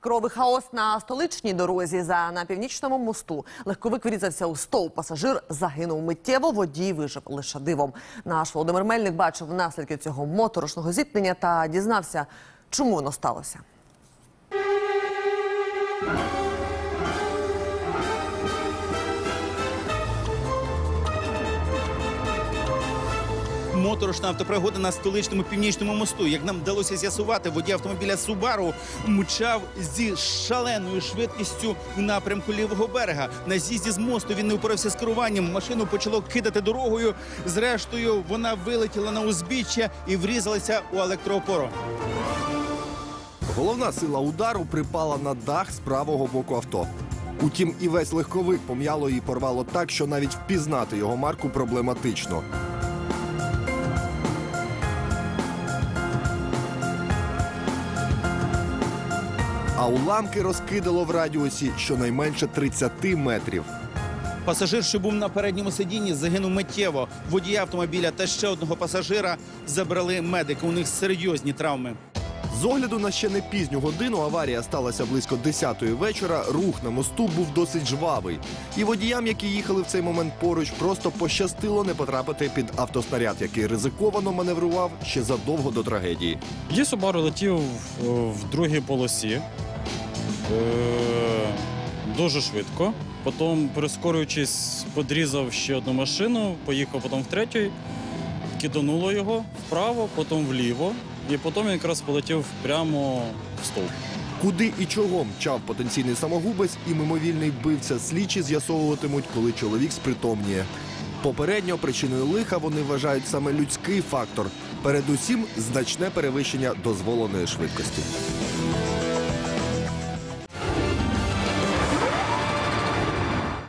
Кровий хаос на столичній дорозі за на північному мосту. Легковик врізався у стовп. Пасажир загинув миттєво. Водій вижив лише дивом. Наш Володимир Мельник бачив наслідки цього моторошного зіткнення та дізнався, чому воно сталося. Моторошна автопригода на столичному північному мосту. Як нам вдалося з'ясувати, водій автомобіля Субару мчав зі шаленою швидкістю в напрямку лівого берега. На з'їзді з мосту він не упорався з керуванням. Машину почало кидати дорогою. Зрештою, вона вилетіла на узбіччя і врізалася у електроопору. Головна сила удару припала на дах з правого боку авто. Утім, і весь легковик пом'яло і порвало так, що навіть впізнати його марку проблематично. А уламки розкидало в радіусі щонайменше 30 метрів. Пасажир, що був на передньому сидінні, загинув миттєво. Водія автомобіля та ще одного пасажира забрали медики. У них серйозні травми. З огляду на ще не пізню годину аварія сталася близько 10-ї вечора. Рух на мосту був досить жвавий. І водіям, які їхали в цей момент поруч, просто пощастило не потрапити під автоснаряд, який ризиковано маневрував ще задовго до трагедії. Тоді Субару летів в другій полосі е, дуже швидко. Потім, прискорюючись, подрізав ще одну машину, поїхав потім в третій, кидануло його вправо, потім вліво, і потім він якраз полетів прямо в стовп. Куди і чого мчав потенційний самогубець і мимовільний вбивця слідчі з'ясовуватимуть, коли чоловік спритомніє. Попередньо причиною лиха вони вважають саме людський фактор, передусім значне перевищення дозволеної швидкості.